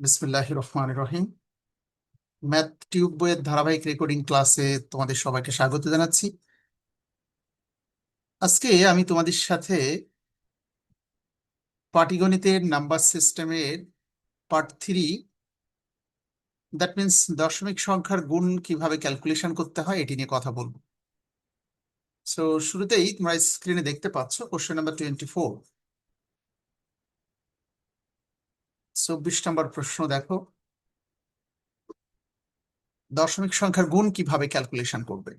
বিসমিল্লাহ রহমান রহিম। Math tube বইয়ের ধারাবাহিক রেকর্ডিং ক্লাসে তোমাদের সবাইকে স্বাগত জানাচ্ছি। আজকে আমি তোমাদের সাথে পাটিগণিতের নাম্বার সিস্টেমের পার্ট থ্রি, দ্যাট মিন্স দশমিক সংখ্যার গুণ কীভাবে ক্যালকুলেশন করতে হয়, এটি নিয়ে কথা বলব। সো শুরুতেই তোমরা স্ক্রিনে দেখতে পাচ্ছ, কোশ্চেন নাম্বার টোয়েন্টি ফোর চব্বিশ নম্বর প্রশ্ন দেখো। দশমিক সংখ্যার গুণ কীভাবে ক্যালকুলেশন করবে?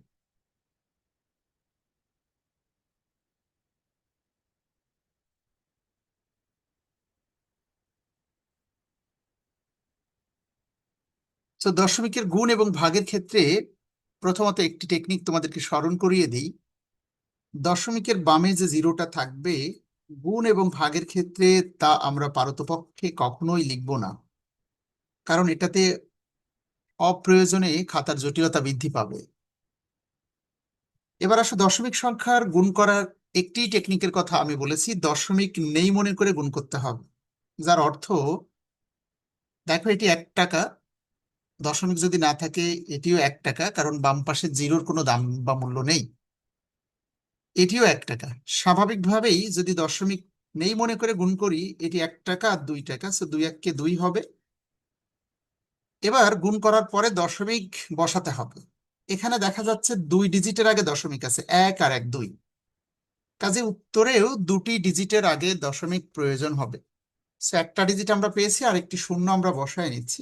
তো দশমিকের গুণ এবং ভাগের ক্ষেত্রে প্রথমত একটি টেকনিক তোমাদেরকে স্মরণ করিয়ে দিই। দশমিকের বামে যে জিরোটা থাকবে গুণ এবং ভাগের ক্ষেত্রে তা আমরা পারতপক্ষে কখনোই লিখব না। কারণ এটাতে অপ্রয়োজনে খাতার জটিলতা বৃদ্ধি পাবে। এবার আসো দশমিক সংখ্যার গুণ করার একটি টেকনিকের কথা আমি বলেছি, দশমিক নেই মনে করে গুণ করতে হবে। যার অর্থ, দেখো এটি এক টাকা, দশমিক যদি না থাকে এটিও এক টাকা, কারণ বাম পাশে জিরোর কোনো দাম বা মূল্য নেই। এটিও এক টাকা। স্বাভাবিকভাবেই যদি দশমিক নেই মনে করে গুণ করি, এটি এক টাকা আর দুই টাকা সো দুই এককে দুই হবে। এবার গুণ করার পরে দশমিক বসাতে হবে। এখানে দেখা যাচ্ছে দুই ডিজিটের আগে দশমিক আছে, এক আর এক দুই। কাজে উত্তরেও দুটি ডিজিটের আগে দশমিক প্রয়োজন হবে। সো একটা ডিজিট আমরা পেয়েছি আর একটি শূন্য আমরা বসায় নিচ্ছি।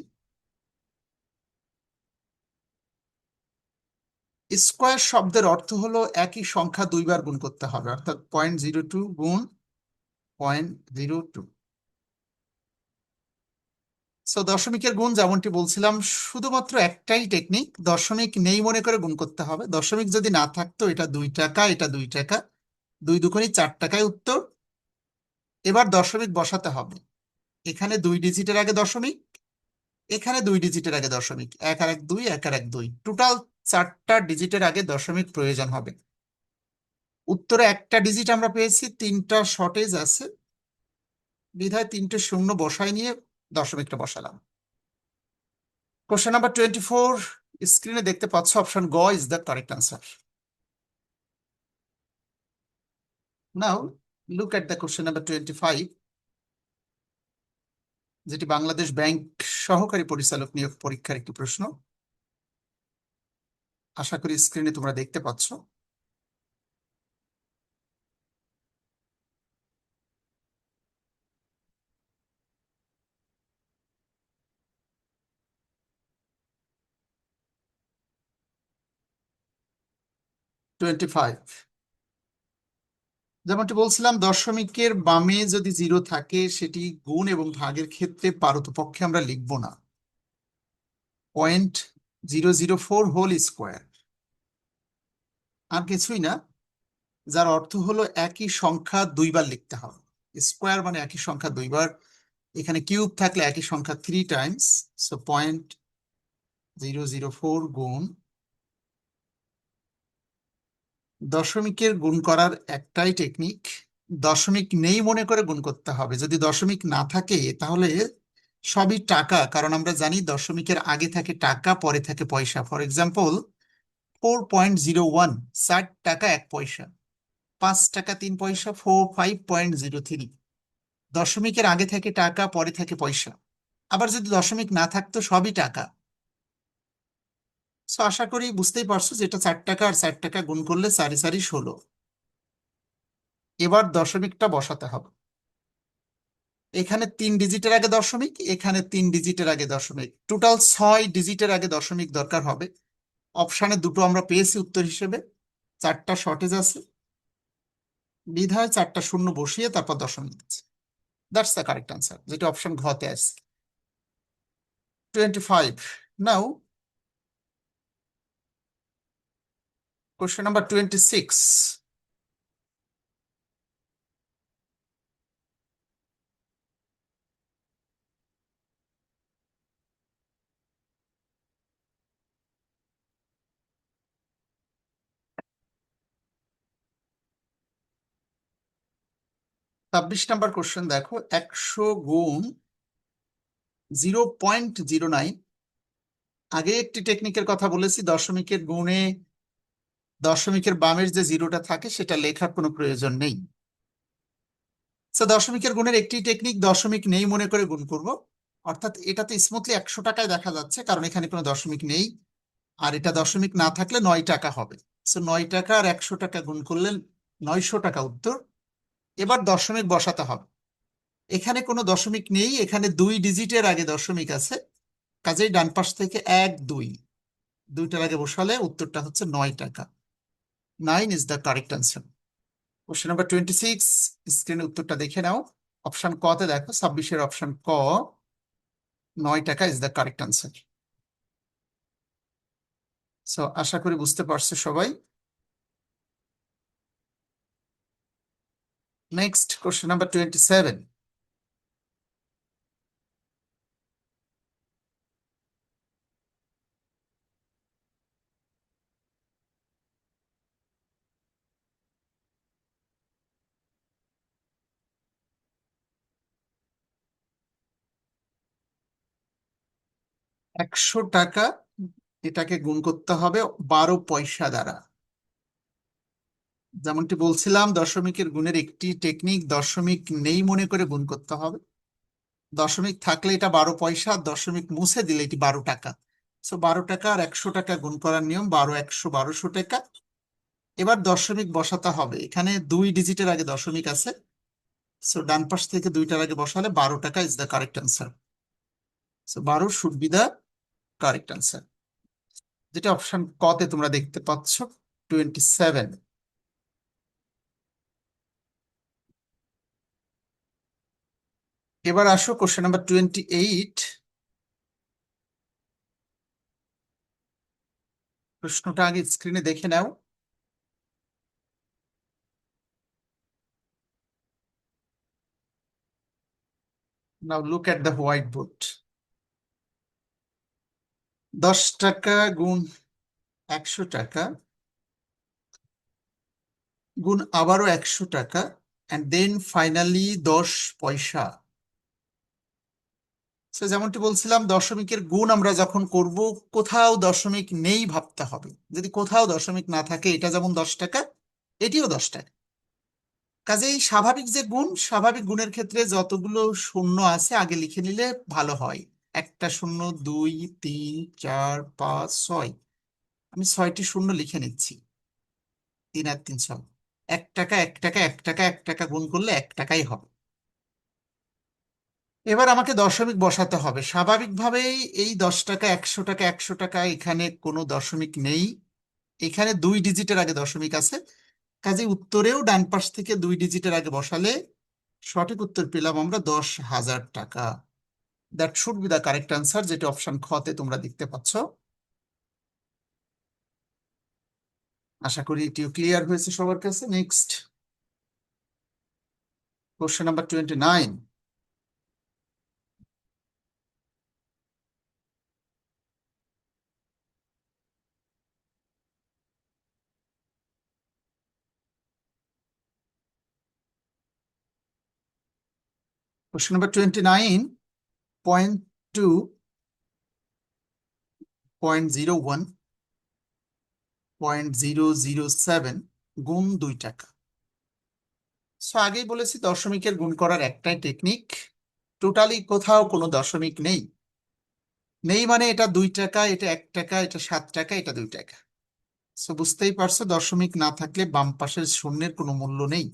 স্কোয়ার শব্দের অর্থ হলো একই সংখ্যা দুইবার গুণ করতে হবে, অর্থাৎ পয়েন্ট জিরো টু গুণ পয়েন্ট জিরো টু সো দশমিকের গুণ যেমনটি বলছিলাম, শুধুমাত্র একটাই টেকনিক দশমিক নেই মনে করে গুণ করতে হবে। দশমিক যদি না থাকতো, এটা দুই টাকা, এটা দুই টাকা, দুই দুগুণি চার টাকায় উত্তর। এবার দশমিক বসাতে হবে। এখানে দুই ডিজিটের আগে দশমিক, এখানে দুই ডিজিটের আগে দশমিক, এক আর এক দুই, এক আর এক দুই। টোটাল চারটা ডিজিটের আগে দশমিক প্রয়োজন হবে। উত্তরে একটা ডিজিট আমরা পেয়েছি, তিনটা শর্টেজ আছে। বিধায় তিনটে শূন্য বসাই নিয়ে দশমিকটা বসালাম। কোশ্চেন নাম্বার টোয়েন্টি ফোর স্ক্রিনে দেখতে পাচ্ছ অপশন গ is the correct answer now look at the question number twenty five যেটি বাংলাদেশ ব্যাংক সহকারী পরিচালক নিয়োগ পরীক্ষার একটি প্রশ্ন। আশা করি স্ক্রিনে তোমরা দেখতে পাচ্ছ। টোয়েন্টি ফাইভ যেমনটি বলছিলাম, দশমিকের বামে যদি জিরো থাকে, সেটি গুণ এবং ভাগের ক্ষেত্রে পারতপক্ষে আমরা লিখব না। Point zero zero four whole square. আর কিছুই না, যার অর্থ হলো একই সংখ্যা দুইবার লিখতে হবে। স্কোয়ার মানে একই সংখ্যা দুইবার, এখানে কিউব থাকলে একই সংখ্যা three times so point zero zero four গুণ দশমিকের গুণ করার একটাই টেকনিক দশমিক নেই মনে করে গুণ করতে হবে। যদি দশমিক না থাকে, তাহলে সবই টাকা, কারণ আমরা জানি দশমিকের আগে থাকে টাকা, পরে থাকে পয়সা। For example four point zero one ষাট টাকা এক পয়সা, পাঁচ টাকা তিন পয়সা four five point zero three দশমিকের আগে থাকে টাকা, পরে থাকে পয়সা। আবার যদি দশমিক না থাকতো, সবই টাকা। সো আশা করি বুঝতেই পারছ যে এটা চার টাকা আর চার টাকা গুণ করলে সারি সারি ষোলো। এবার দশমিকটা বসাতে হবে। এখানে তিন ডিজিটের আগে দশমিক, এখানে তিন ডিজিটের আগে দশমিক। টোটাল ছয় ডিজিটের আগে দশমিক দরকার হবে। অপশানে দুটো আমরা পেয়েছি উত্তর হিসেবে। চারটা শর্টেজ আছে। বিধায় চারটা শূন্য বসিয়ে তারপর দশমিক দিচ্ছে। দ্যাটস দ্য কারেক্ট আনসার যেটা অপশন ঘতে আছে। Twenty five now Question number 26. ছাব্বিশ নাম্বার কোশ্চেন দেখো, একশো গুণ জিরো পয়েন্ট জিরো নাইন আগে একটি টেকনিকের কথা বলেছি, দশমিকের গুণে, দশমিকের বামের যে জিরোটা থাকে, সেটা লেখার কোনো প্রয়োজন নেই। দশমিকের গুণের একটি টেকনিক দশমিক নেই মনে করে গুণ করব। অর্থাৎ এটাতে স্মুথলি একশো টাকায় দেখা যাচ্ছে, কারণ এখানে কোনো দশমিক নেই। আর এটা দশমিক না থাকলে নয় টাকা হবে। সো নয় টাকা আর একশো টাকা গুণ করলে নয়শো টাকা উত্তর। এবার দশমিক বসাতে হবে। এখানে কোনো দশমিক নেই, এখানে দুই ডিজিটের আগে দশমিক আছে। কাজেই ডান পাশ থেকে এক, দুই। দুইটার আগে বসালে উত্তরটা হচ্ছে নয় টাকা। Nine is the correct answer question number twenty six স্ক্রিনে উত্তরটা দেখে নাও। অপশন ক তে দেখো, ছাব্বিশের অপশন ক নয় টাকা is the correct answer so আশা করি বুঝতে পারছ সবাই। কোশ্চেন নাম্বার টোয়েন্টি সেভেন একশো টাকা এটাকে গুণ করতে হবে বারো পয়সা দ্বারা। যেমনটি বলছিলাম, দশমিকের গুণের একটি টেকনিক দশমিক নেই মনে করে গুণ করতে হবে। দশমিক থাকলে এটা বারো পয়সা, দশমিক মুছে দিলে এটি বারো টাকা। সো বারো টাকা আর একশো টাকা গুণ করার নিয়ম, বারো, একশো, বারোশো টাকা। এবার দশমিক বসাতে হবে। এখানে দুই ডিজিটের আগে দশমিক আছে। সো ডান পাশ থেকে দুইটার আগে বসালে বারো টাকা is the correct answer so বারো should be the correct answer যেটা অপশন কতে তোমরা দেখতে পাচ্ছ টোয়েন্টি সেভেন এবার আসো কোশ্চেন নাম্বার টোয়েন্টি এইট প্রশ্নটা আগে স্ক্রিনে দেখে নাও। Now look at the white board দশ টাকা গুণ একশো টাকা গুণ আবারও একশো টাকা অ্যান্ড দেন ফাইনালি দশ পয়সা। সে যেমনটি বলছিলাম, দশমিকের গুণ আমরা যখন করব, কোথাও দশমিক নেই ভাবতে হবে। যদি কোথাও দশমিক না থাকে, এটা যেমন দশ টাকা, এটিও দশ টাকা। কাজেই স্বাভাবিক যে গুণ, স্বাভাবিক গুণের ক্ষেত্রে যতগুলো শূন্য আছে, আগে লিখে নিলে ভালো হয়। একটা শূন্য, দুই, তিন, চার, পাঁচ, ছয়। আমি ছয়টি শূন্য লিখে নিচ্ছি। তিন আর তিন, ছয়। এক টাকা এক টাকা এক টাকা এক টাকা গুণ করলে এক টাকাই হবে। এবার আমাকে দশমিক বসাতে হবে। স্বাভাবিকভাবেই এই দশ টাকা, একশো টাকা একশো টাকা এখানে কোনো দশমিক নেই। এখানে দুই ডিজিটের আগে দশমিক আছে। কাজে উত্তরেও ডান পাশ থেকে দুই ডিজিটের আগে বসালে সঠিক উত্তর পেলাম আমরা দশ হাজার টাকা। That should be the correct answer যেটা অপশন খতে তোমরা দেখতে পাচ্ছ। আশা করি এটিও ক্লিয়ার হয়েছে সবার কাছে। Next question number twenty nine Question number twenty-nine, point two, point zero one point zero zero seven গুণ দুই টাকা। সো আগেই বলেছি দশমিকের গুণ করার একটাই টেকনিক টোটালি কোথাও কোনো দশমিক নেই। নেই মানে এটা দুই টাকা, এটা এক টাকা, এটা সাত টাকা, এটা দুই টাকা। সো বুঝতেই পারছ, দশমিক না থাকলে বাম পাশের শূন্যের কোনো মূল্য নেই।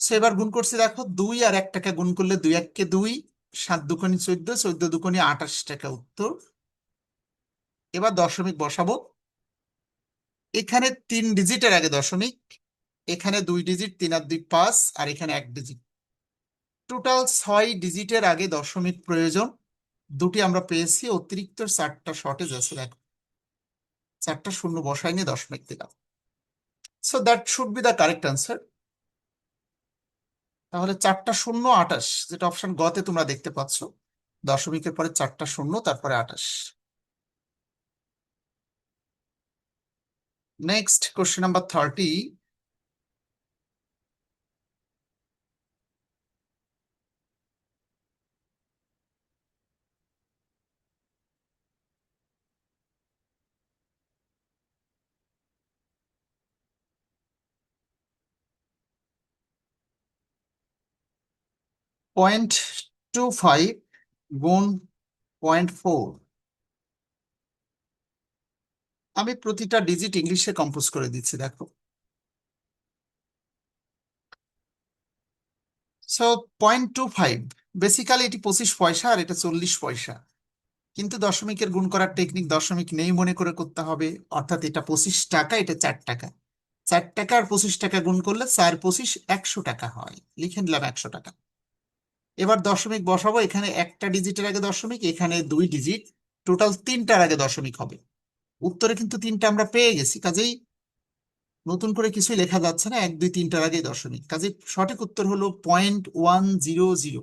সো এবার গুণ করছি দেখো দুই আর এক টাকা গুণ করলে দুই এককে দুই, সাত দুকোনি চোদ্দ চোদ্দ দুকোনি আঠাশ টাকা উত্তর। এবার দশমিক বসাবো। এখানে তিন ডিজিটের আগে দশমিক, এখানে দুই ডিজিট, তিন আর দুই পাঁচ, আর এখানে এক ডিজিট। টোটাল ছয় ডিজিটের আগে দশমিক প্রয়োজন। দুটি আমরা পেয়েছি, অতিরিক্ত চারটা শর্টেজ আছে, দেখো। চারটা শূন্য বসাই নিয়ে দশমিক দিলাম। So that should be the correct answer তাহলে চারটা শূন্য আটাশ যেটা অপশন গতে তোমরা দেখতে পাচ্ছ। দশমিকের পরে চারটা শূন্য, তারপরে আটাশ next question number thirty point two five গুণ পয়েন্ট ফোর আমি প্রতিটা ডিজিট ইংলিশে কম্পোজ করে দিচ্ছি, দেখো। So point two five basically এটি পঁচিশ পয়সা আর এটা চল্লিশ পয়সা। কিন্তু দশমিকের গুণ করার টেকনিক দশমিক নেই মনে করে করতে হবে। অর্থাৎ এটা পঁচিশ টাকা, এটা চার টাকা। চার টাকা আর পঁচিশ টাকা গুণ করলে চার পঁচিশ একশো টাকা হয়। লিখে নিলাম একশো টাকা। এবার দশমিক বসাবো, এখানে একটা ডিজিটের আগে দশমিক, এখানে দুই ডিজিট টোটাল তিনটার আগে দশমিক হবে। উত্তরে কিন্তু তিনটা আমরা পেয়ে গেছি, কাজেই নতুন করে কিছুই লেখা যাচ্ছে না, এক, দুই, তিনটার আগে দশমিক। কাজে সঠিক উত্তর হলো point one zero zero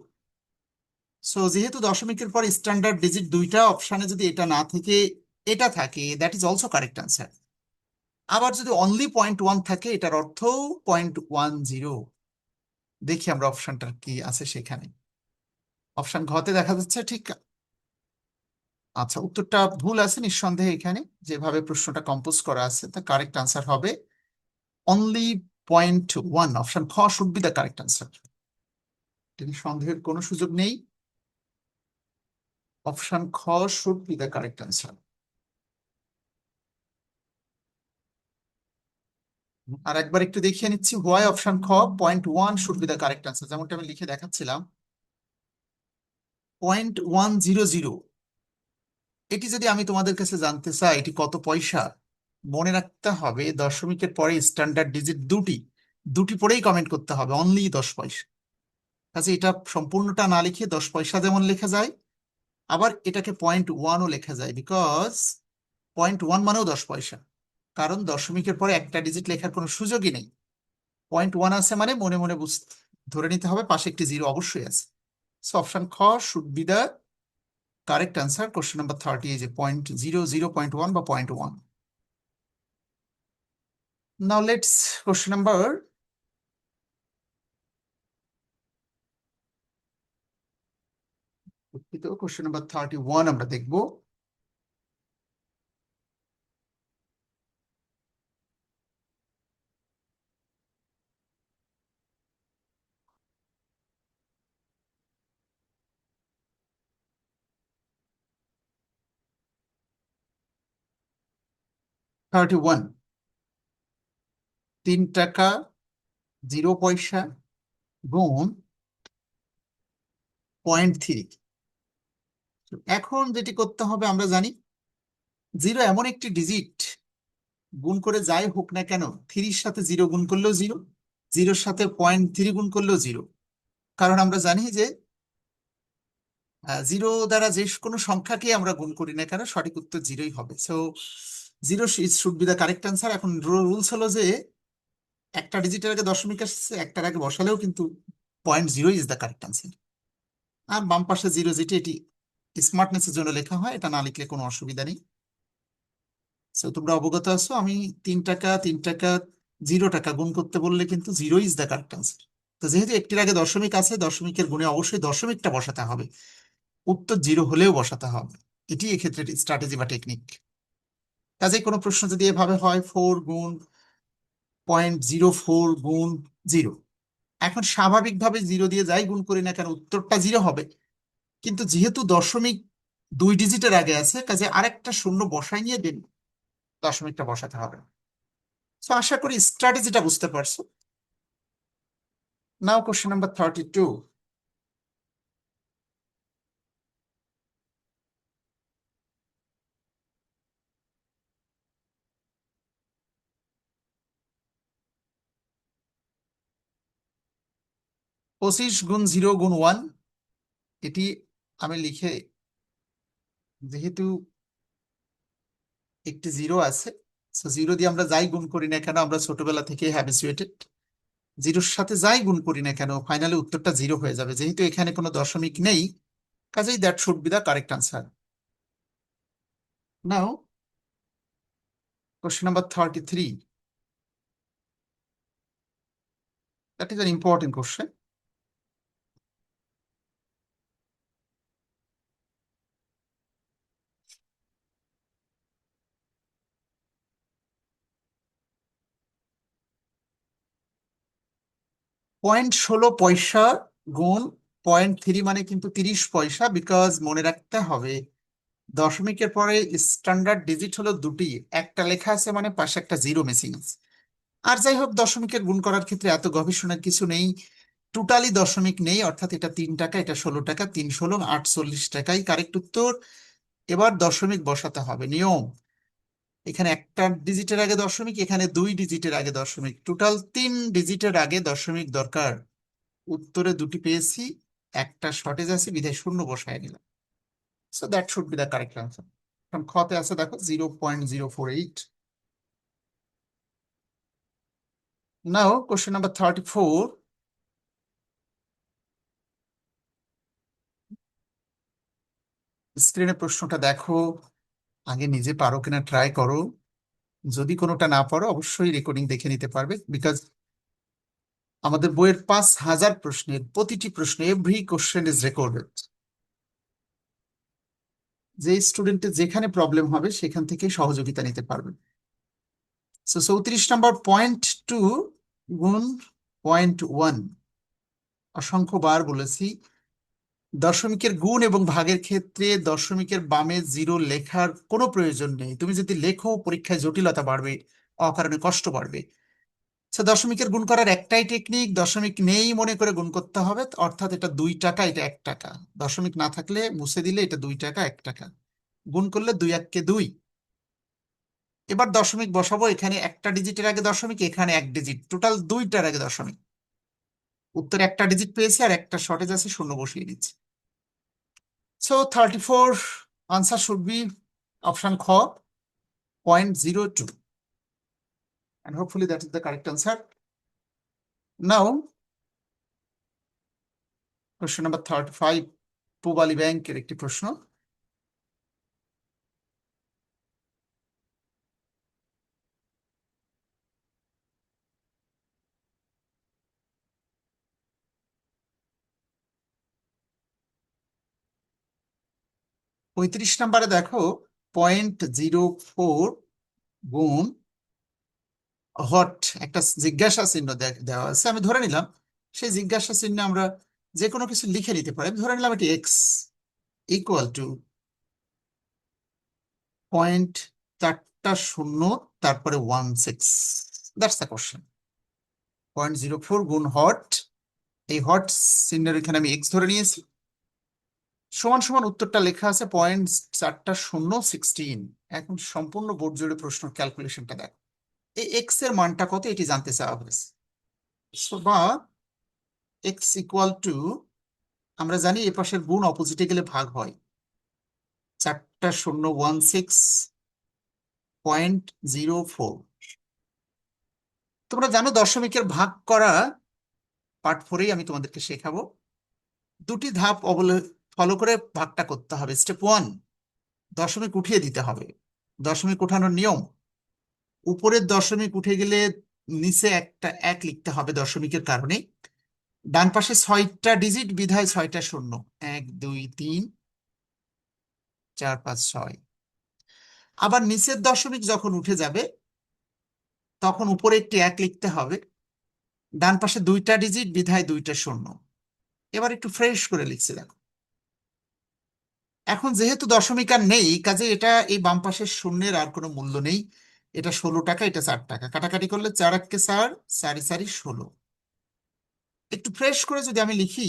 so যেহেতু দশমিকের পর স্ট্যান্ডার্ড ডিজিট দুইটা অপশানে যদি এটা না থেকে, এটা থাকে that is also correct answer আবার যদি অনলি পয়েন্ট ওয়ান থাকে, এটার অর্থ পয়েন্ট ওয়ান জিরো দেখি আমরা অপশনটার কি আছে সেখানে। অপশন ঘতে দেখা যাচ্ছে ঠিক আচ্ছা উত্তরটা ভুল আছে নিঃসন্দেহে এখানে। যেভাবে প্রশ্নটা কম্পোজ করা আছে তা কারেক্ট আনসার হবে অনলি পয়েন্ট ওয়ান অপশন খ should be the correct answer সন্দেহের কোনো সুযোগ নেই। অপশন খ should be the correct answer আর একবার একটু দেখিয়ে নিচ্ছি হোয়াই অপশন খ point one should be the correct answer যেমনটা আমি লিখে দেখাচ্ছিলাম। পয়েন্ট ওয়ান জিরো জিরো এটি যদি আমি তোমাদের কাছে জানতে চাই, এটি কত পয়সা? মনে রাখতে হবে, দশমিকের পরে স্ট্যান্ডার্ড ডিজিট দুটি। দুটি পরেই কমেন্ট করতে হবে অনলি দশ পয়সা। কাজে এটা সম্পূর্ণটা না লিখে দশ পয়সা যেমন লেখা যায়, আবার এটাকে পয়েন্ট ওয়ানও লেখা যায় বিকজ পয়েন্ট ওয়ান মানেও দশ পয়সা। কারণ দশমিকের পরে একটা ডিজিট লেখার কোনো সুযোগই নেই। পয়েন্ট ওয়ান আছে মানে মনে মনে বুঝতে ধরে নিতে হবে, পাশে একটি জিরো অবশ্যই আছে। Be the correct answer question number thirty এই যে point zero zero point one বা point one now let's question number question number thirty one আমরা দেখব। থার্টি ওয়ান তিন টাকা জিরো পয়সা, গুণ পয়েন্ট থ্রি এখন যেটি করতে হবে আমরা জানি জিরো এমন একটি ডিজিট গুণ করে যাই হোক না কেন থ্রির সাথে জিরো গুণ করলেও জিরো জিরোর সাথে পয়েন্ট থ্রি গুণ করলেও জিরো কারণ আমরা জানি যে জিরো দ্বারা যে কোনো সংখ্যাকে আমরা গুণ করি না কেন, সঠিক উত্তর জিরোই হবে। So zero should be the correct answer এখন রুলস হলো যে একটা ডিজিটের আগে দশমিক আসছে, একটার আগে বসালেও কিন্তু point zero is the correct answer আর বাম পাশে জিরো যেটি এটি স্মার্টনেসের জন্য লেখা হয়, এটা না লিখলে কোনো অসুবিধা নেই। সো তোমরা অবগত আছো, আমি তিন টাকা তিন টাকা জিরো টাকা গুণ করতে বললে কিন্তু zero is the correct answer তো যেহেতু একটির আগে দশমিক আছে, দশমিকের গুণে অবশ্যই দশমিকটা বসাতে হবে। উত্তর জিরো হলেও বসাতে হবে। এটি এক্ষেত্রে স্ট্র্যাটেজি বা টেকনিক কাজে কোনো প্রশ্ন যদি এভাবে হয় ফোর গুণ পয়েন্ট জিরো ফোর গুণ জিরো এখন স্বাভাবিকভাবে জিরো দিয়ে যাই গুণ করি না কেন, উত্তরটা জিরো হবে। কিন্তু যেহেতু দশমিক দুই ডিজিটের আগে আছে, কাজে আরেকটা শূন্য বসাই নিয়ে দিন, দশমিকটা বসাতে হবে। তো আশা করি স্ট্র্যাটেজিটা বুঝতে পারছ। Now question number thirty two পঁচিশ গুণ জিরো গুণ ওয়ান, এটি আমি লিখে, যেহেতু একটি জিরো আছে জিরো দিয়ে আমরা যাই গুণ করি না কেন, আমরা ছোটবেলা থেকে হ্যাবিচুয়েটেড জিরোর সাথে যাই গুণ করি না কেন ফাইনালি উত্তরটা জিরো হয়ে যাবে। যেহেতু এখানে কোনো দশমিক নেই, কাজেই that should be the correct answer now question number 33 that is an important question পয়েন্ট ষোলো পয়সা গুণ পয়েন্ট থ্রি মানে কিন্তু তিরিশ পয়সা বিকজ মনে রাখতে হবে দশমিকের পরে স্ট্যান্ডার্ড ডিজিট হলো দুটি, একটা লেখা আছে মানে পাশে একটা জিরো মিসিং আছে। আর যাই হোক, দশমিকের গুণ করার ক্ষেত্রে এত গবেষণার কিছু নেই। টোটালি দশমিক নেই, অর্থাৎ এটা তিন টাকা, এটা ষোলো টাকা, তিন ষোলো, আটচল্লিশ টাকাই কারেক্ট উত্তর। এবার দশমিক বসাতে হবে, নিয়ম। এখানে একটা ডিজিটের আগে দশমিক, এখানে দুই ডিজিটের আগে দশমিক। টোটাল তিন ডিজিটের আগে দশমিক দরকার। উত্তরে দুটি পেয়েছি, একটা শর্টেজ আছে, বিধায় শূন্য বসায় নিলাম। So that should be the correct answer কারণ খতে আছে, দেখো zero point zero four eight now question number thirty four স্ক্রিনে প্রশ্নটা দেখো। আগে নিজে পারো কিনা ট্রাই করো। যদি কোনোটা না পারো, অবশ্যই রেকর্ডিং দেখে নিতে পারবে বিকজ আমাদের বইয়ের পাঁচ হাজার প্রশ্নের প্রতিটি প্রশ্ন এভরি কোশ্চেন ইজ রেকর্ডেড যে স্টুডেন্টের যেখানে প্রবলেম হবে, সেখান থেকে সহযোগিতা নিতে পারবে। সো চৌত্রিশ নম্বর পয়েন্ট টু গুণ পয়েন্ট ওয়ান অসংখ্য বার বলেছি। দশমিকের গুণ এবং ভাগের ক্ষেত্রে দশমিকের বামে জিরো লেখার কোনো প্রয়োজন নেই। তুমি যদি লেখো, পরীক্ষায় জটিলতা বাড়বে, অকারণে কষ্ট বাড়বে। আচ্ছা দশমিকের গুণ করার একটাই টেকনিক দশমিক নেই মনে করে গুণ করতে হবে, অর্থাৎ এটা দুই টাকা, এটা এক টাকা। দশমিক না থাকলে মুছে দিলে এটা দুই টাকা, এক টাকা। গুণ করলে দুই এককে দুই। এবার দশমিক বসাবো, এখানে একটা ডিজিটের আগে দশমিক এখানে এক ডিজিট টোটাল দুইটার আগে দশমিক উত্তরে একটা ডিজিট পেয়েছি আর একটা শর্টেজ আছে, শূন্য বসিয়ে দিচ্ছি। আনসার শুড বি অপশন খ point zero two and hopefully that is the correct answer. Now, question number thirty-five, Pubali ব্যাংকের একটি প্রশ্ন পঁয়ত্রিশ নম্বরে দেখো পয়েন্ট জিরো ফোর গুণ হট, একটা জিজ্ঞাসা চিহ্ন দেওয়া আছে, আমি ধরে নিলাম। সেই জিজ্ঞাসা চিহ্নে আমরা যে কোনো কিছু লিখে নিতে পারি। আমি ধরে নিলাম এটি এক্স ইকুয়াল টু পয়েন্ট চারটা শূন্য, তারপরে one six that's the question point zero four গুণ হট, এই হট চিহ্নের এখানে আমি এক্স ধরে নিয়েছি। সমান সমান উত্তরটা লেখা আছে পয়েন্ট চারটা শূন্য সিক্সটিন এখন সম্পূর্ণ বোর্ড জুড়ে প্রশ্ন ক্যালকুলেশনটা দেখ। এই এক্সের মানটা কত এটি জানতে চাওয়া হয়েছে। So, বা এক্স ইকুয়াল টু আমরা জানি এ পাশের গুণ অপোজিটে গেলে ভাগ হয়। চারটা শূন্য one six point zero four তোমরা জানো দশমিকের ভাগ করা পার্ট ফোরেই আমি তোমাদেরকে শেখাবো। দুটি ধাপ অবল ফলো করে ভাগটা করতে হবে। স্টেপ ওয়ান দশমিক উঠিয়ে দিতে হবে। দশমিক উঠানোর নিয়ম, উপরের দশমিক উঠে গেলে নিচে একটা এক লিখতে হবে দশমিকের কারণে। ডান পাশে ছয়টা ডিজিট বিধায় ছয়টা শূন্য। এক, দুই, তিন, চার, পাঁচ, ছয়। আবার নিচের দশমিক যখন উঠে যাবে, তখন উপরে একটি এক লিখতে হবে। ডান পাশে দুইটা ডিজিট বিধায় দুইটা শূন্য। এবার একটু ফ্রেশ করে লিখছি, দেখো। এখন যেহেতু দশমিক আর নেই, কাজে এটা এই বাম পাশের শূন্যের আর কোনো মূল্য নেই। এটা ষোলো টাকা, এটা চার টাকা। কাটাকাটি করলে চার এককে চার, চারি চারি ষোলো। একটু ফ্রেশ করে যদি আমি লিখি,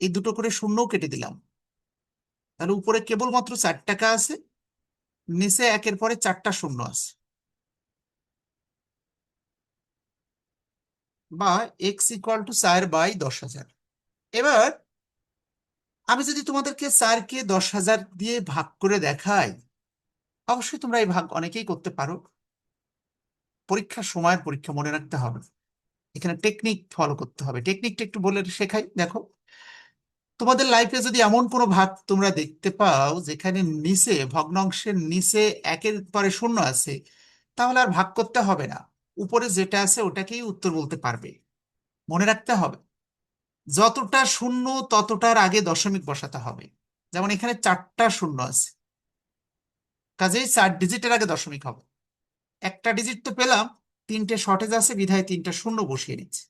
এই দুটো করে শূন্যও কেটে দিলাম। তাহলে উপরে কেবলমাত্র চার টাকা আছে, নিচে একের পরে চারটা শূন্য আছে। বা এক্স ইকুয়াল টু চার বাই দশ হাজার। এবার আমি যদি তোমাদেরকে চারকে দশ হাজার দিয়ে ভাগ করে দেখাই, অবশ্যই তোমরা এই ভাগ অনেকেই করতে পারো। পরীক্ষার সময়ের পরীক্ষা মনে রাখতে হবে। এখানে টেকনিক ফলো করতে হবে। টেকনিকটা একটু বলে শেখাই। দেখো, তোমাদের লাইফে যদি এমন কোনো ভাগ তোমরা দেখতে পাও, যেখানে নিচে, ভগ্নাংশের নিচে একের পরে শূন্য আছে, তাহলে আর ভাগ করতে হবে না। উপরে যেটা আছে ওটাকেই উত্তর বলতে পারবে। মনে রাখতে হবে। যতটা শূন্য, ততটার আগে দশমিক বসাতে হবে। যেমন এখানে চারটা শূন্য আছে। কাজেই চার ডিজিটের আগে দশমিক হবে। একটা ডিজিট তো পেলাম, তিনটে শর্টেজ আছে, বিধায় তিনটা শূন্য বসিয়ে নিচ্ছে।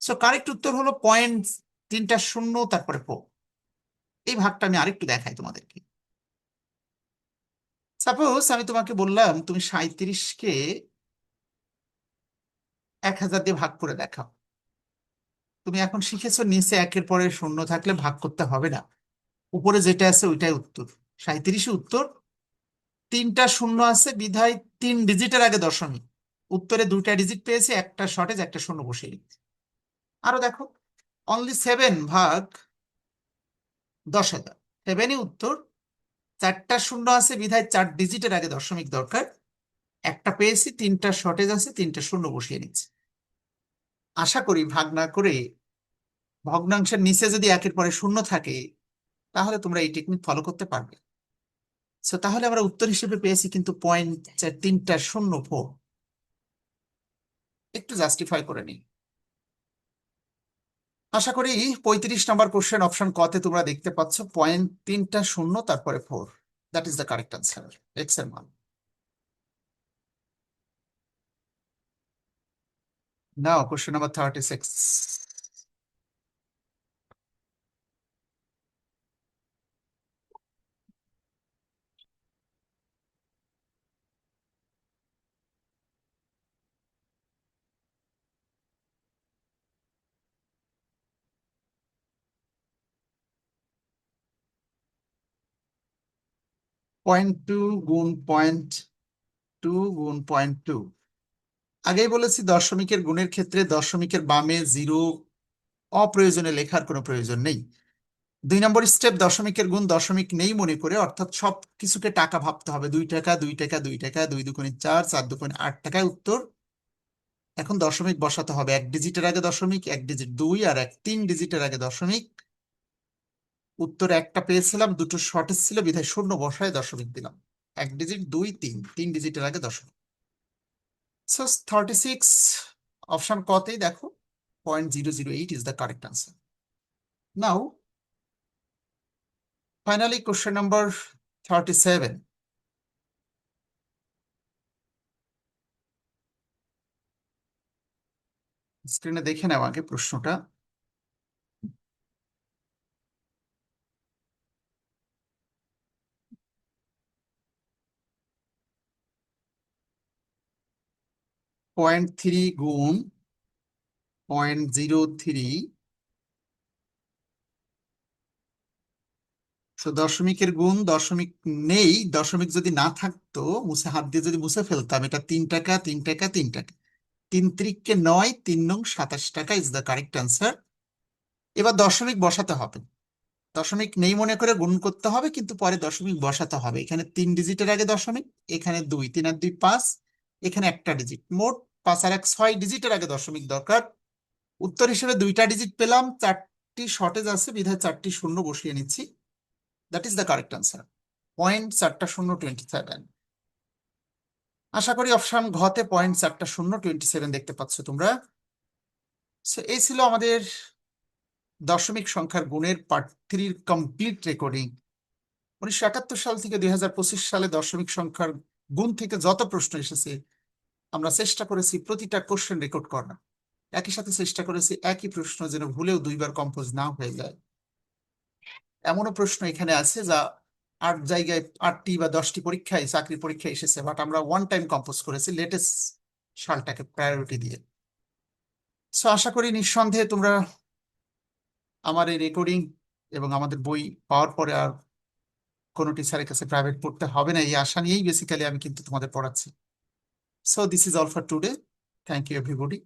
সো কারেক্ট উত্তর হলো পয়েন্ট তিনটা শূন্য, তারপরে ফোর এই ভাগটা আমি আরেকটু দেখাই তোমাদেরকে। সাপোজ আমি তোমাকে বললাম, তুমি সাঁত্রিশকে এক হাজার দিয়ে ভাগ করে দেখাও। তুমি এখন শিখেছো নিচে একের পরে শূন্য থাকলে ভাগ করতে হবে না। উপরে যেটা আছে ওইটাই উত্তর। সাঁত্রিশে উত্তর, তিনটা শূন্য আছে, বিধায় তিন ডিজিটের আগে দশমিক উত্তরে দুইটা ডিজিট পেয়েছে, একটা শর্টেজ, একটা শূন্য বসিয়ে দিচ্ছে। আরও দেখো অনলি সেভেন ভাগ দশ হাজার। সেভেনই উত্তর, চারটা শূন্য আছে, বিধায় চার ডিজিটের আগে দশমিক দরকার। একটা পেয়েছি, তিনটা শর্টেজ আছে, তিনটা শূন্য বসিয়ে নিচ্ছে আশা করি ভাগ না করে ভগ্নাংশের নিচে যদি একের পরে শূন্য থাকে, তাহলে তোমরা এই টেকনিক ফলো করতে পারবে। সো তাহলে আমরা উত্তর হিসেবে পেয়েছি কিন্তু পয়েন্ট তিনটা শূন্য ফোর একটু জাস্টিফাই করে নিই। আশা করি পঁয়ত্রিশ নম্বর কোশ্চেন অপশন কতে তোমরা দেখতে পাচ্ছ পয়েন্ট তিনটা শূন্য, তারপরে four that is the correct answer এক্সের মান। now question number thirty six point two গুণ পয়েন্ট টু গুণ পয়েন্ট টু আগেই বলেছি দশমিকের গুণের ক্ষেত্রে দশমিকের বামে জিরো অপ্রয়োজনে লেখার কোনো প্রয়োজন নেই। দুই নম্বর স্টেপ দশমিকের গুণ দশমিক নেই মনে করে, অর্থাৎ সব কিছুকে টাকা ভাবতে হবে। দুই টাকা দুই টাকা দুই টাকা, দুই দুগুণে চার চার দুগুণে আট টাকায় উত্তর। এখন দশমিক বসাতে হবে। এক ডিজিটের আগে দশমিক, এক ডিজিট দুই আর এক তিন ডিজিটের আগে দশমিক। উত্তর একটা পেয়েছিলাম, দুটো শর্টেজ ছিল, বিধায় শূন্য বসায় দশমিক দিলাম। এক ডিজিট দুই, তিন তিন ডিজিটের আগে দশমিক। সো থার্টি সিক্স অপশন কতেই দেখো? Point zero zero eight is the correct answer now finally question number thirty seven স্ক্রিনে দেখে নেওয়া আগে প্রশ্নটা। পয়েন্ট থ্রি গুণ পয়েন্ট জিরো থ্রি তো দশমিকের গুণ দশমিক নেই, দশমিক যদি না থাকতো, মুছে হাত দিয়ে যদি মুছে ফেলতাম, এটা তিন টাকা তিন টাকা তিন টাকা। তিন ত্রিককে নয়, তিন নং সাতাশ টাকা ইজ দ্য কারেক্ট আনসার এবার দশমিক বসাতে হবে। দশমিক নেই মনে করে গুণ করতে হবে, কিন্তু পরে দশমিক বসাতে হবে। এখানে তিন ডিজিটের আগে দশমিক, এখানে দুই, তিন আর দুই, পাঁচ। এখানে একটা ডিজিট মোট পাঁচ আর এক ছয় ডিজিটের আগে দশমিক দরকার। উত্তর হিসেবে দুইটা ডিজিট পেলাম, চারটি শর্টেজ আছে, বিধায় চারটি শূন্য বসিয়ে নিচ্ছি। That is the correct answer point চারটা শূন্য টোয়েন্টি সেভেন আশা করি অপশন ঘতে পয়েন্ট চারটা শূন্য টোয়েন্টি সেভেন দেখতে পাচ্ছ তোমরা। সো এই ছিল আমাদের দশমিক সংখ্যার গুণের পার্ট থ্রির কমপ্লিট রেকর্ডিং উনিশশো একাত্তর সাল থেকে দুই হাজার পঁচিশ সালে দশমিক সংখ্যার গুণ থেকে যত প্রশ্ন এসেছে আমরা চেষ্টা করেছি প্রতিটা কোশ্চেন রেকর্ড করার। একই সাথে চেষ্টা করেছি একই প্রশ্ন যেন ভুলেও দুইবার কম্পোজ না হয়ে যায়। এমনও প্রশ্ন এখানে আছে যা আট জায়গায় আটটি বা দশটি পরীক্ষায় চাকরি পরীক্ষায় এসেছে বাট আমরা ওয়ান টাইম কম্পোজ করেছি লেটেস্ট সালটাকে প্রায়োরিটি দিয়ে। সো আশা করি নিঃসন্দেহে তোমরা আমার এই রেকর্ডিং এবং আমাদের বই পাওয়ার পরে আর কোনো টিচারের কাছে প্রাইভেট পড়তে হবে না, এই আশা নিয়েই বেসিক্যালি আমি কিন্তু তোমাদের পড়াচ্ছি। So this is all for today. Thank you, everybody.